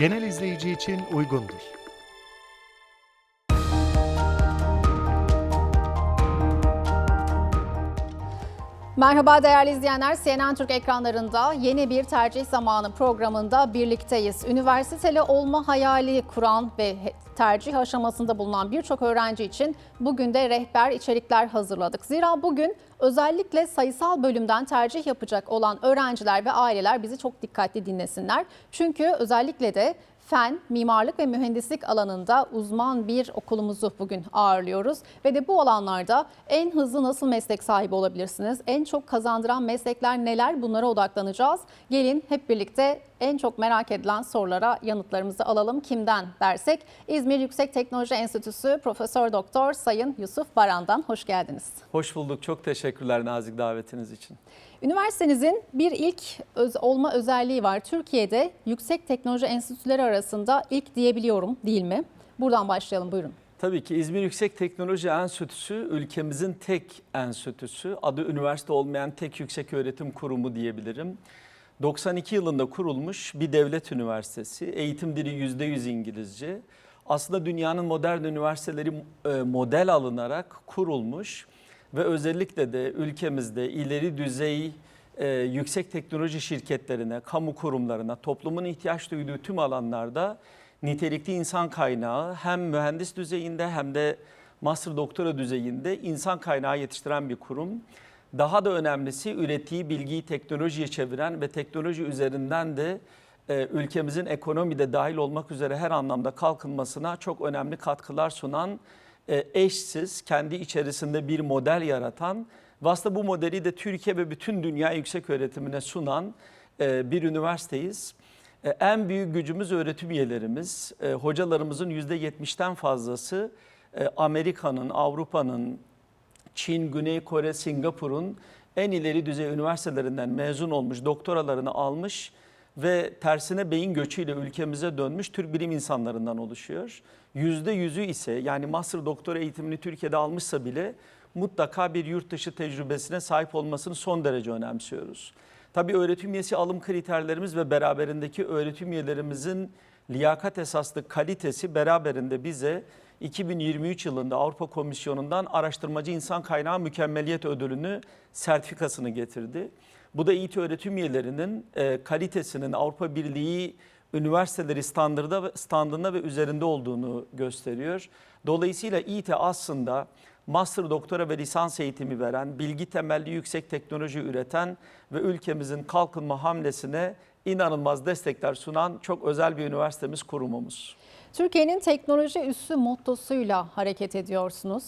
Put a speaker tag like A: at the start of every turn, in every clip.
A: genel izleyici için uygundur.
B: Merhaba değerli izleyenler. CNN Türk ekranlarında yeni bir tercih zamanı programında birlikteyiz. Üniversiteli olma hayali kuran ve tercih aşamasında bulunan birçok öğrenci için bugün de rehber içerikler hazırladık. Zira bugün özellikle sayısal bölümden tercih yapacak olan öğrenciler ve aileler bizi çok dikkatli dinlesinler. Çünkü özellikle de fen, mimarlık ve mühendislik alanında uzman bir okulumuzu bugün ağırlıyoruz. Ve de bu alanlarda en hızlı nasıl meslek sahibi olabilirsiniz? En çok kazandıran meslekler neler? Bunlara odaklanacağız. Gelin hep birlikte en çok merak edilen sorulara yanıtlarımızı alalım. Kimden dersek İzmir Yüksek Teknoloji Enstitüsü Profesör Doktor Sayın Yusuf Baran'dan hoş geldiniz.
C: Hoş bulduk. Çok teşekkürler nazik davetiniz için.
B: Üniversitenizin bir ilk öz- olma özelliği var. Türkiye'de yüksek teknoloji enstitüleri arasında ilk diyebiliyorum değil mi? Buradan başlayalım buyurun.
C: Tabii ki İzmir Yüksek Teknoloji Enstitüsü ülkemizin tek enstitüsü. Adı üniversite olmayan tek yüksek öğretim kurumu diyebilirim. 92 yılında kurulmuş bir devlet üniversitesi. Eğitim dili %100 İngilizce. Aslında dünyanın modern üniversiteleri e, model alınarak kurulmuş ve özellikle de ülkemizde ileri düzey e, yüksek teknoloji şirketlerine, kamu kurumlarına, toplumun ihtiyaç duyduğu tüm alanlarda nitelikli insan kaynağı hem mühendis düzeyinde hem de master doktora düzeyinde insan kaynağı yetiştiren bir kurum. Daha da önemlisi ürettiği bilgiyi teknolojiye çeviren ve teknoloji üzerinden de e, ülkemizin ekonomide dahil olmak üzere her anlamda kalkınmasına çok önemli katkılar sunan e, eşsiz, kendi içerisinde bir model yaratan aslında bu modeli de Türkiye ve bütün dünya yüksek öğretimine sunan e, bir üniversiteyiz. E, En büyük gücümüz öğretim üyelerimiz. E, Hocalarımızın %70'ten fazlası Amerika'nın, Avrupa'nın, Çin, Güney Kore, Singapur'un en ileri düzey üniversitelerinden mezun olmuş, doktoralarını almış ve tersine beyin göçüyle ülkemize dönmüş Türk bilim insanlarından oluşuyor. Yüzde yüzü ise yani master doktora eğitimini Türkiye'de almışsa bile mutlaka bir yurt dışı tecrübesine sahip olmasını son derece önemsiyoruz. Tabii öğretim üyesi alım kriterlerimiz ve beraberindeki öğretim üyelerimizin liyakat esaslı kalitesi beraberinde bize 2023 yılında Avrupa Komisyonu'ndan araştırmacı insan kaynağı mükemmeliyet ödülünü sertifikasını getirdi. Bu da eğitim öğretim üyelerinin e, kalitesinin Avrupa Birliği üniversiteleri standarda ve standında ve üzerinde olduğunu gösteriyor. Dolayısıyla İT aslında master, doktora ve lisans eğitimi veren, bilgi temelli yüksek teknoloji üreten ve ülkemizin kalkınma hamlesine inanılmaz destekler sunan çok özel bir üniversitemiz, kurumumuz.
B: Türkiye'nin teknoloji üssü mottosuyla hareket ediyorsunuz.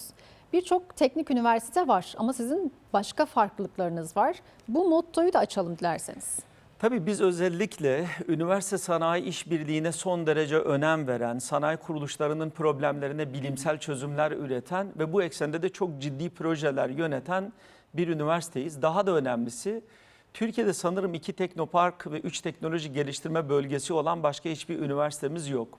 B: Birçok teknik üniversite var ama sizin başka farklılıklarınız var. Bu mottoyu da açalım dilerseniz.
C: Tabii biz özellikle üniversite sanayi işbirliğine son derece önem veren, sanayi kuruluşlarının problemlerine bilimsel çözümler üreten ve bu eksende de çok ciddi projeler yöneten bir üniversiteyiz. Daha da önemlisi Türkiye'de sanırım iki teknopark ve üç teknoloji geliştirme bölgesi olan başka hiçbir üniversitemiz yok.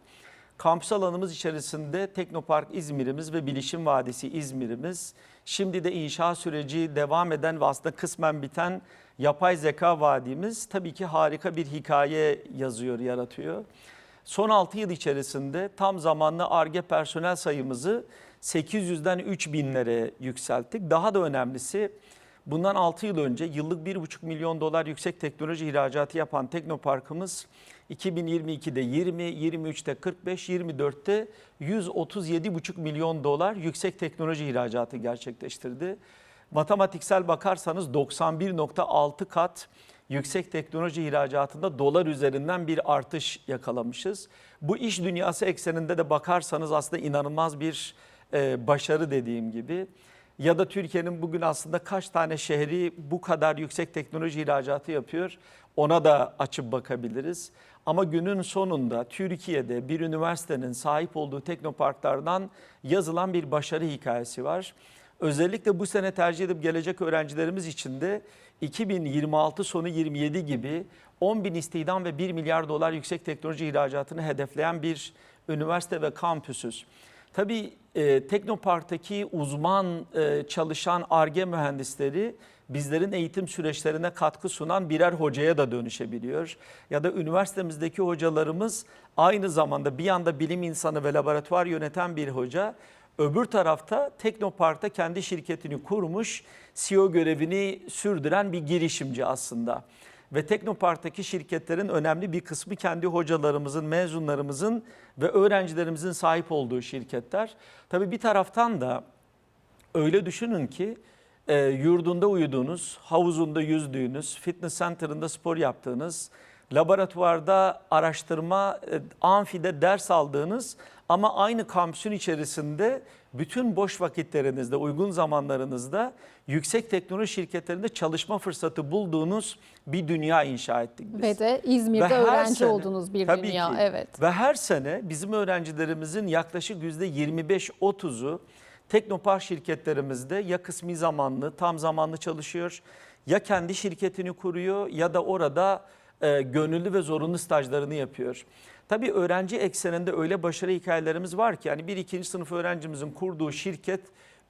C: Kampüs alanımız içerisinde Teknopark İzmir'imiz ve Bilişim Vadisi İzmir'imiz. Şimdi de inşa süreci devam eden ve aslında kısmen biten yapay zeka vadimiz tabii ki harika bir hikaye yazıyor, yaratıyor. Son 6 yıl içerisinde tam zamanlı ARGE personel sayımızı 800'den 3000'lere yükselttik. Daha da önemlisi bundan 6 yıl önce yıllık 1,5 milyon dolar yüksek teknoloji ihracatı yapan Teknopark'ımız 2022'de 20, 23'te 45, 24'te 137,5 milyon dolar yüksek teknoloji ihracatı gerçekleştirdi. Matematiksel bakarsanız 91.6 kat yüksek teknoloji ihracatında dolar üzerinden bir artış yakalamışız. Bu iş dünyası ekseninde de bakarsanız aslında inanılmaz bir e, başarı dediğim gibi. Ya da Türkiye'nin bugün aslında kaç tane şehri bu kadar yüksek teknoloji ihracatı yapıyor ona da açıp bakabiliriz. Ama günün sonunda Türkiye'de bir üniversitenin sahip olduğu teknoparklardan yazılan bir başarı hikayesi var. Özellikle bu sene tercih edip gelecek öğrencilerimiz için de 2026 sonu 27 gibi 10 bin istihdam ve 1 milyar dolar yüksek teknoloji ihracatını hedefleyen bir üniversite ve kampüsüz. Tabii e, Teknopark'taki uzman e, çalışan ARGE mühendisleri bizlerin eğitim süreçlerine katkı sunan birer hocaya da dönüşebiliyor. Ya da üniversitemizdeki hocalarımız aynı zamanda bir yanda bilim insanı ve laboratuvar yöneten bir hoca, öbür tarafta Teknopark'ta kendi şirketini kurmuş, CEO görevini sürdüren bir girişimci aslında. Ve Teknopark'taki şirketlerin önemli bir kısmı kendi hocalarımızın, mezunlarımızın ve öğrencilerimizin sahip olduğu şirketler. Tabii bir taraftan da öyle düşünün ki e, yurdunda uyuduğunuz, havuzunda yüzdüğünüz, fitness center'ında spor yaptığınız, laboratuvarda araştırma, e, amfide ders aldığınız ama aynı kampüsün içerisinde bütün boş vakitlerinizde, uygun zamanlarınızda yüksek teknoloji şirketlerinde çalışma fırsatı bulduğunuz bir dünya inşa ettik biz.
B: Ve de İzmir'de
C: Ve
B: öğrenci
C: sene-
B: olduğunuz bir
C: Tabii
B: dünya.
C: ki.
B: Evet.
C: Ve her sene bizim öğrencilerimizin yaklaşık %25-30'u Teknopark şirketlerimizde ya kısmi zamanlı, tam zamanlı çalışıyor, ya kendi şirketini kuruyor ya da orada e, gönüllü ve zorunlu stajlarını yapıyor. Tabii öğrenci ekseninde öyle başarı hikayelerimiz var ki yani bir ikinci sınıf öğrencimizin kurduğu şirket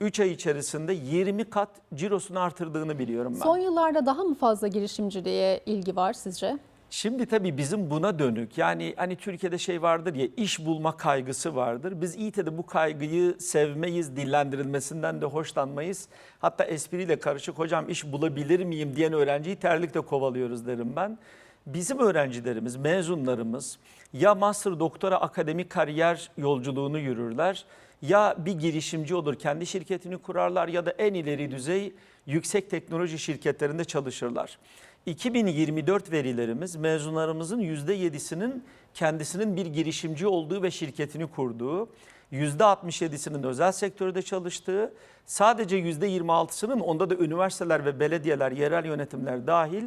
C: 3 ay içerisinde 20 kat cirosunu artırdığını biliyorum ben.
B: Son yıllarda daha mı fazla girişimciliğe ilgi var sizce?
C: Şimdi tabii bizim buna dönük yani hani Türkiye'de şey vardır ya iş bulma kaygısı vardır. Biz İİT'de bu kaygıyı sevmeyiz, dillendirilmesinden de hoşlanmayız. Hatta espriyle karışık hocam iş bulabilir miyim diyen öğrenciyi terlikle kovalıyoruz derim ben. Bizim öğrencilerimiz, mezunlarımız ya master doktora akademik kariyer yolculuğunu yürürler ya bir girişimci olur kendi şirketini kurarlar ya da en ileri düzey yüksek teknoloji şirketlerinde çalışırlar. 2024 verilerimiz mezunlarımızın %7'sinin kendisinin bir girişimci olduğu ve şirketini kurduğu, %67'sinin özel sektörde çalıştığı, sadece %26'sının onda da üniversiteler ve belediyeler, yerel yönetimler dahil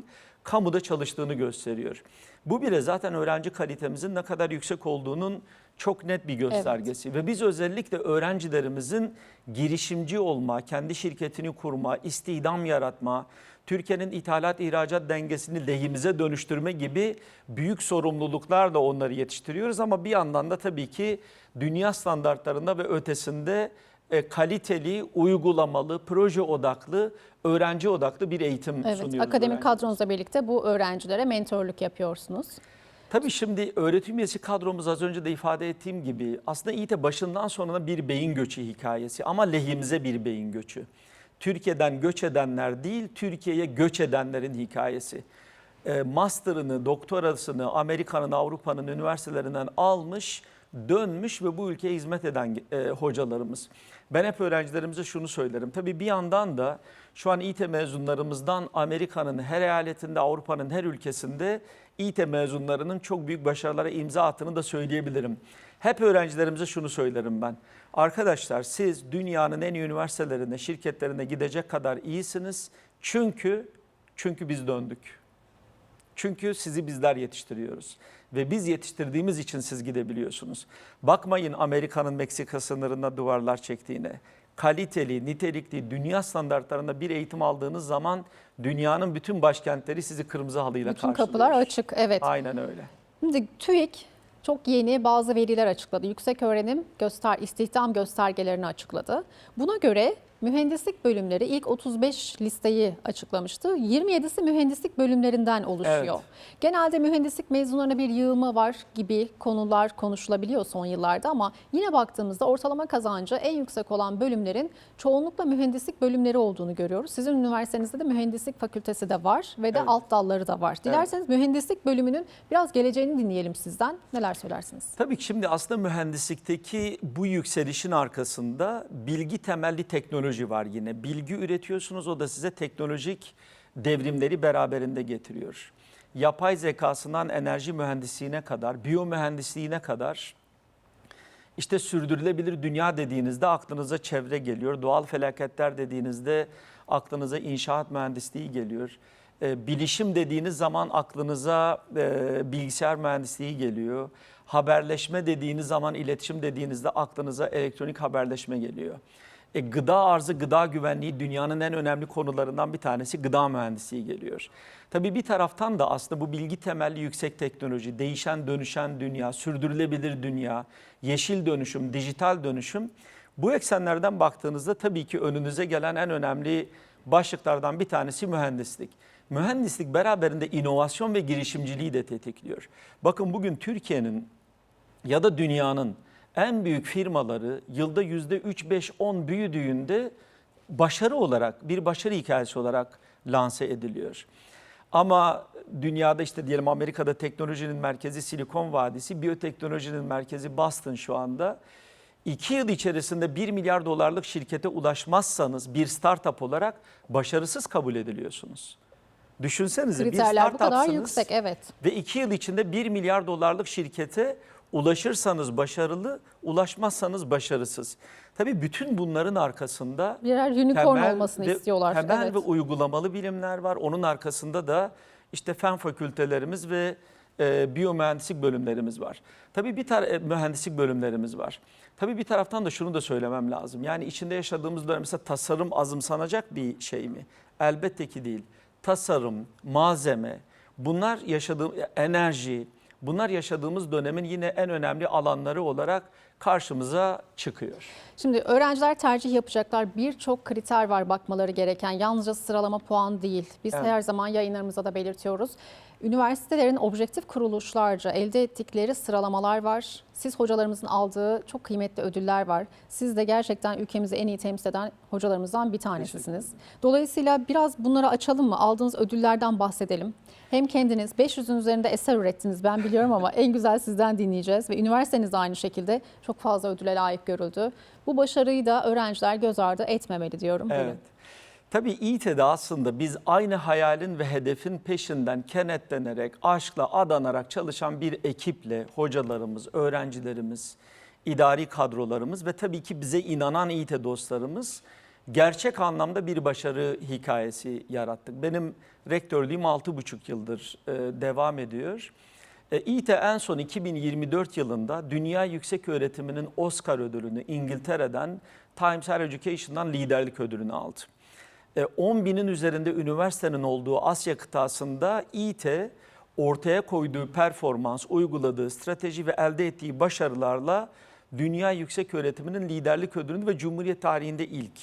C: kamuda çalıştığını gösteriyor. Bu bile zaten öğrenci kalitemizin ne kadar yüksek olduğunun çok net bir göstergesi. Ve biz özellikle öğrencilerimizin girişimci olma, kendi şirketini kurma, istihdam yaratma, Türkiye'nin ithalat ihracat dengesini lehimize dönüştürme gibi büyük sorumluluklarla onları yetiştiriyoruz. Ama bir yandan da tabii ki dünya standartlarında ve ötesinde e, kaliteli, uygulamalı, proje odaklı, öğrenci odaklı bir eğitim
B: Evet.
C: sunuyoruz.
B: Akademik
C: öğrencilerimize.
B: kadronuzla birlikte bu öğrencilere mentorluk yapıyorsunuz.
C: Tabii şimdi öğretim üyesi kadromuz az önce de ifade ettiğim gibi aslında İİT'e başından sonuna bir beyin göçü hikayesi ama lehimize bir beyin göçü. Türkiye'den göç edenler değil, Türkiye'ye göç edenlerin hikayesi. E, master'ını, doktorasını Amerika'nın, Avrupa'nın üniversitelerinden almış, dönmüş ve bu ülkeye hizmet eden e, hocalarımız. Ben hep öğrencilerimize şunu söylerim. Tabii bir yandan da şu an İT mezunlarımızdan Amerika'nın her eyaletinde, Avrupa'nın her ülkesinde İT mezunlarının çok büyük başarılara imza attığını da söyleyebilirim. Hep öğrencilerimize şunu söylerim ben. Arkadaşlar siz dünyanın en iyi üniversitelerine, şirketlerine gidecek kadar iyisiniz. Çünkü çünkü biz döndük. Çünkü sizi bizler yetiştiriyoruz. Ve biz yetiştirdiğimiz için siz gidebiliyorsunuz. Bakmayın Amerika'nın Meksika sınırında duvarlar çektiğine. Kaliteli, nitelikli, dünya standartlarında bir eğitim aldığınız zaman dünyanın bütün başkentleri sizi kırmızı halıyla
B: Bütün
C: karşılıyor.
B: kapılar açık. Evet.
C: Aynen öyle.
B: Şimdi TÜİK çok yeni bazı veriler açıkladı. Yüksek öğrenim göster istihdam göstergelerini açıkladı. Buna göre mühendislik bölümleri ilk 35 listeyi açıklamıştı. 27'si mühendislik bölümlerinden oluşuyor.
C: Evet.
B: Genelde mühendislik mezunlarına bir yığılma var gibi konular konuşulabiliyor son yıllarda ama yine baktığımızda ortalama kazancı en yüksek olan bölümlerin çoğunlukla mühendislik bölümleri olduğunu görüyoruz. Sizin üniversitenizde de mühendislik fakültesi de var ve de
C: Evet.
B: alt dalları da var. Dilerseniz mühendislik bölümünün biraz geleceğini dinleyelim sizden. Neler söylersiniz?
C: Tabii ki şimdi aslında mühendislikteki bu yükselişin arkasında bilgi temelli teknoloji var yine. Bilgi üretiyorsunuz o da size teknolojik devrimleri beraberinde getiriyor. Yapay zekasından enerji mühendisliğine kadar, biyomühendisliğine kadar işte sürdürülebilir dünya dediğinizde aklınıza çevre geliyor. Doğal felaketler dediğinizde aklınıza inşaat mühendisliği geliyor. E, bilişim dediğiniz zaman aklınıza e, bilgisayar mühendisliği geliyor. Haberleşme dediğiniz zaman, iletişim dediğinizde aklınıza elektronik haberleşme geliyor. E, gıda arzı, gıda güvenliği dünyanın en önemli konularından bir tanesi gıda mühendisliği geliyor. Tabii bir taraftan da aslında bu bilgi temelli yüksek teknoloji, değişen dönüşen dünya, sürdürülebilir dünya, yeşil dönüşüm, dijital dönüşüm bu eksenlerden baktığınızda tabii ki önünüze gelen en önemli başlıklardan bir tanesi mühendislik. Mühendislik beraberinde inovasyon ve girişimciliği de tetikliyor. Bakın bugün Türkiye'nin ya da dünyanın en büyük firmaları yılda yüzde 3-5-10 büyüdüğünde başarı olarak, bir başarı hikayesi olarak lanse ediliyor. Ama dünyada işte diyelim Amerika'da teknolojinin merkezi Silikon Vadisi, biyoteknolojinin merkezi Boston şu anda. İki yıl içerisinde 1 milyar dolarlık şirkete ulaşmazsanız bir startup olarak başarısız kabul ediliyorsunuz. Düşünsenize bir
B: Kriterler bu kadar
C: startupsınız
B: yüksek evet.
C: ve 2 yıl içinde 1 milyar dolarlık şirkete ulaşırsanız başarılı, ulaşmazsanız başarısız. Tabii bütün bunların arkasında
B: Birer unicorn
C: temel
B: olmasını
C: ve,
B: istiyorlar.
C: Temel
B: evet.
C: ve uygulamalı bilimler var. Onun arkasında da işte fen fakültelerimiz ve e, biyomühendislik bölümlerimiz var. Tabii bir tar- e, mühendislik bölümlerimiz var. Tabii bir taraftan da şunu da söylemem lazım. Yani içinde yaşadığımız dönem mesela tasarım azımsanacak bir şey mi? Elbette ki değil. Tasarım, malzeme, bunlar yaşadığım enerji, bunlar yaşadığımız dönemin yine en önemli alanları olarak karşımıza çıkıyor.
B: Şimdi öğrenciler tercih yapacaklar. Birçok kriter var bakmaları gereken. Yalnızca sıralama puan değil. Biz
C: Evet.
B: her zaman yayınlarımızda da belirtiyoruz. Üniversitelerin objektif kuruluşlarca elde ettikleri sıralamalar var. Siz hocalarımızın aldığı çok kıymetli ödüller var. Siz de gerçekten ülkemizi en iyi temsil eden hocalarımızdan bir tanesisiniz. Dolayısıyla biraz bunları açalım mı? Aldığınız ödüllerden bahsedelim. Hem kendiniz 500'ün üzerinde eser ürettiniz ben biliyorum ama en güzel sizden dinleyeceğiz. Ve üniversiteniz de aynı şekilde çok fazla ödüle layık görüldü. Bu başarıyı da öğrenciler göz ardı etmemeli diyorum.
C: Evet. Tabii İİT'de aslında biz aynı hayalin ve hedefin peşinden kenetlenerek, aşkla adanarak çalışan bir ekiple hocalarımız, öğrencilerimiz, idari kadrolarımız ve tabii ki bize inanan İİT dostlarımız gerçek anlamda bir başarı hikayesi yarattık. Benim rektörlüğüm 6,5 yıldır e, devam ediyor. E, İİT en son 2024 yılında Dünya Yüksek Öğretiminin Oscar ödülünü İngiltere'den Times Higher Education'dan liderlik ödülünü aldı. E, 10 binin üzerinde üniversitenin olduğu Asya kıtasında İİT ortaya koyduğu performans, uyguladığı strateji ve elde ettiği başarılarla dünya yüksek öğretiminin liderlik ödülünü ve Cumhuriyet tarihinde ilk.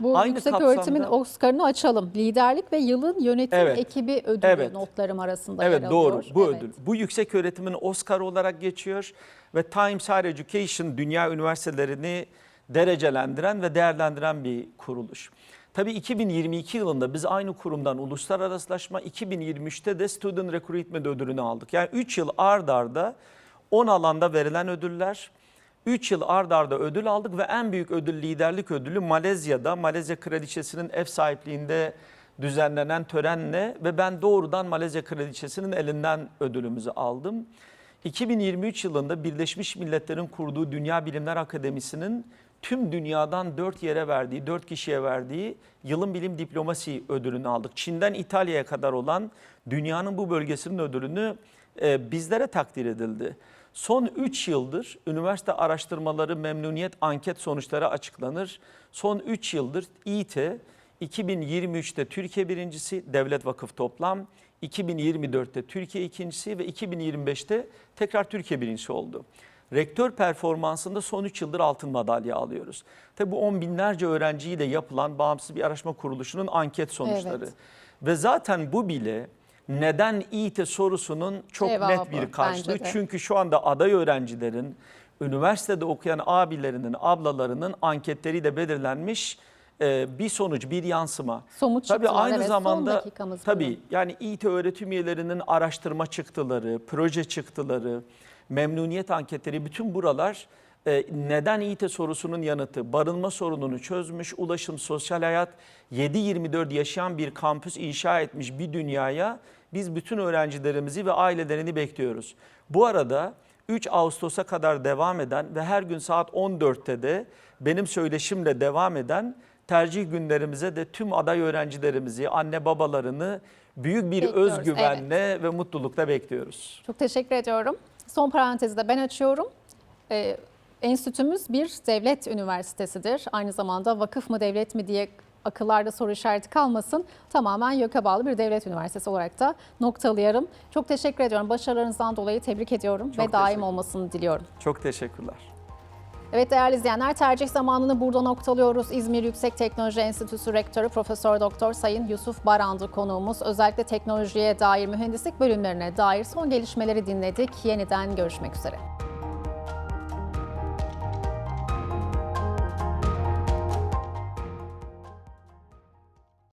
B: Bu
C: Aynı
B: yüksek
C: kapsamda-
B: öğretimin Oscar'ını açalım. Liderlik ve yılın yönetim
C: Evet.
B: ekibi ödülü
C: Evet.
B: notlarım arasında
C: Evet
B: yer
C: doğru
B: alıyor.
C: bu
B: Evet.
C: ödül. Bu yüksek öğretimin Oscar olarak geçiyor ve Times Higher Education dünya üniversitelerini derecelendiren ve değerlendiren bir kuruluş. Tabii 2022 yılında biz aynı kurumdan uluslararasılaşma, 2023'te de Student Recruitment ödülünü aldık. Yani 3 yıl ard arda 10 alanda verilen ödüller, 3 yıl ard arda ödül aldık ve en büyük ödül liderlik ödülü Malezya'da, Malezya Kraliçesi'nin ev sahipliğinde düzenlenen törenle ve ben doğrudan Malezya Kraliçesi'nin elinden ödülümüzü aldım. 2023 yılında Birleşmiş Milletler'in kurduğu Dünya Bilimler Akademisi'nin tüm dünyadan 4 yere verdiği, 4 kişiye verdiği yılın bilim diplomasi ödülünü aldık. Çin'den İtalya'ya kadar olan dünyanın bu bölgesinin ödülünü e, bizlere takdir edildi. Son 3 yıldır üniversite araştırmaları memnuniyet anket sonuçları açıklanır. Son 3 yıldır İİT 2023'te Türkiye birincisi devlet vakıf toplam, 2024'te Türkiye ikincisi ve 2025'te tekrar Türkiye birincisi oldu. Rektör performansında son 3 yıldır altın madalya alıyoruz. Tabi bu on binlerce öğrenciyle yapılan bağımsız bir araştırma kuruluşunun anket sonuçları.
B: Evet.
C: Ve zaten bu bile neden İİT sorusunun çok
B: Cevabı,
C: net bir karşılığı. Çünkü şu anda aday öğrencilerin, üniversitede okuyan abilerinin, ablalarının anketleriyle belirlenmiş e, bir sonuç, bir yansıma.
B: Somut
C: Tabii
B: çıktılar,
C: aynı
B: evet.
C: Zamanda tabii yani İİT öğretim üyelerinin araştırma çıktıları, proje çıktıları, memnuniyet anketleri bütün buralar e, neden İİT sorusunun yanıtı, barınma sorununu çözmüş, ulaşım, sosyal hayat 7-24 yaşayan bir kampüs inşa etmiş bir dünyaya biz bütün öğrencilerimizi ve ailelerini bekliyoruz. Bu arada 3 Ağustos'a kadar devam eden ve her gün saat 14'te de benim söyleşimle devam eden tercih günlerimize de tüm aday öğrencilerimizi, anne babalarını büyük bir
B: Bekliyoruz,
C: özgüvenle ve mutlulukla bekliyoruz.
B: Çok teşekkür ediyorum. Son parantezi de ben açıyorum. Ee, enstitümüz bir devlet üniversitesidir. Aynı zamanda vakıf mı devlet mi diye akıllarda soru işareti kalmasın. Tamamen YÖK'e bağlı bir devlet üniversitesi olarak da noktalayarım. Çok teşekkür ediyorum. Başarılarınızdan dolayı tebrik ediyorum
C: Çok
B: ve daim olmasını diliyorum.
C: Çok teşekkürler.
B: Evet değerli izleyenler tercih zamanını burada noktalıyoruz. İzmir Yüksek Teknoloji Enstitüsü Rektörü Profesör Doktor Sayın Yusuf Barandı konuğumuz. Özellikle teknolojiye dair mühendislik bölümlerine dair son gelişmeleri dinledik. Yeniden görüşmek üzere.